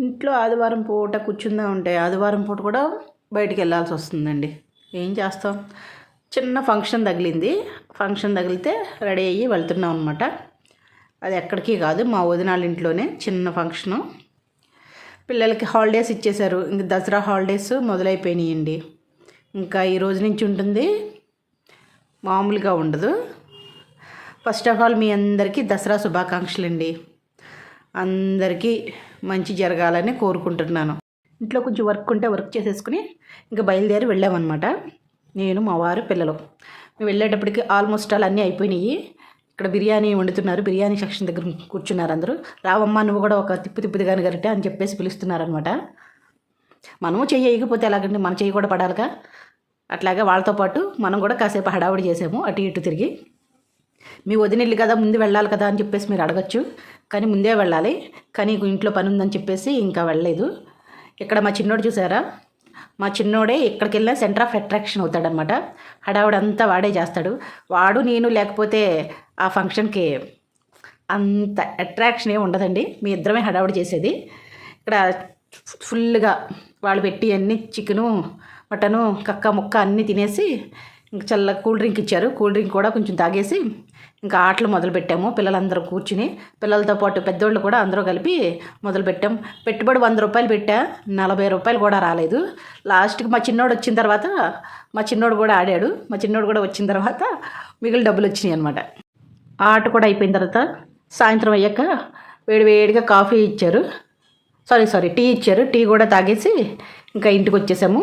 ఇంట్లో ఆదివారం పూట కూర్చుందా ఉంటే ఆదివారం పూట కూడా బయటికి వెళ్ళాల్సి వస్తుందండి. ఏం చేస్తాం? చిన్న ఫంక్షన్ తగిలింది. ఫంక్షన్ తగిలితే రెడీ అయ్యి వెళ్తున్నాం అనమాట అది ఎక్కడికి కాదు మా వదినాళ్ళ ఇంట్లోనే చిన్న ఫంక్షను. పిల్లలకి హాలిడేస్ ఇచ్చేశారు. ఇంక దసరా హాలిడేస్ మొదలైపోయినాయండి. ఇంకా ఈ రోజు నుంచి ఉంటుంది. మామూలుగా ఉండదు. ఫస్ట్ ఆఫ్ ఆల్ మీ అందరికీ దసరా శుభాకాంక్షలు అండి అందరికీ మంచి జరగాలని కోరుకుంటున్నాను. ఇంట్లో కొంచెం వర్క్ ఉంటే వర్క్ చేసేసుకుని ఇంకా బయలుదేరి వెళ్ళామన్నమాట. నేను మా వారు పిల్లలు. మేము వెళ్ళేటప్పటికి ఆల్మోస్ట్ ఆల్ అన్నీ అయిపోయినాయి. ఇక్కడ బిర్యానీ వండుతున్నారు. బిర్యానీ సెక్షన్ దగ్గర కూర్చున్నారు అందరూ. రావమ్మ నువ్వు కూడా ఒక తిప్పు తిప్పుది కానీ గరిట అని చెప్పేసి పిలుస్తున్నారనమాట మనము చెయ్యి వేయకపోతే ఎలాగండి? మన చెయ్యి కూడా పడాలిగా. అట్లాగే వాళ్ళతో పాటు మనం కూడా కాసేపు హడావుడి చేసాము. అటు ఇటు తిరిగి. మీ వదినెళ్ళి కదా ముందు వెళ్ళాలి కదా అని చెప్పేసి మీరు అడగచ్చు. కానీ ముందే వెళ్ళాలి. కానీ ఇంట్లో పని ఉందని చెప్పేసి ఇంకా వెళ్ళలేదు. ఇక్కడ మా చిన్నోడు చూసారా? మా చిన్నోడే ఇక్కడికి వెళ్ళిన సెంటర్ ఆఫ్ అట్రాక్షన్ అవుతాడనమాట. హడావుడంతా వాడే చేస్తాడు. వాడు నేను లేకపోతే ఆ ఫంక్షన్కి అంత అట్రాక్షన్ ఏమి ఉండదండి. మీ ఇద్దరమే హడావుడి చేసేది. ఇక్కడ ఫుల్గా వాళ్ళు పెట్టి అన్ని చికెను మటను కక్క ముక్క అన్నీ తినేసి ఇంకా చల్ల కూల్ డ్రింక్ ఇచ్చారు. కూల్ డ్రింక్ కూడా కొంచెం తాగేసి ఇంకా ఆటలు మొదలుపెట్టాము పిల్లలందరూ కూర్చుని పిల్లలతో పాటు పెద్దోళ్ళు కూడా అందరూ కలిపి మొదలుపెట్టాం పెట్టుబడి వంద రూపాయలు పెట్టా. నలభై రూపాయలు కూడా రాలేదు. లాస్ట్కి మా చిన్నోడు వచ్చిన తర్వాత మా చిన్నోడు కూడా ఆడాడు. మా చిన్నోడు కూడా వచ్చిన తర్వాత మిగిలిన డబ్బులు వచ్చినాయి అనమాట ఆట కూడా అయిపోయిన తర్వాత సాయంత్రం అయ్యాక వేడి వేడిగా కాఫీ ఇచ్చారు. సారీ సారీ టీ ఇచ్చారు. టీ కూడా తాగేసి ఇంకా ఇంటికి వచ్చేసాము.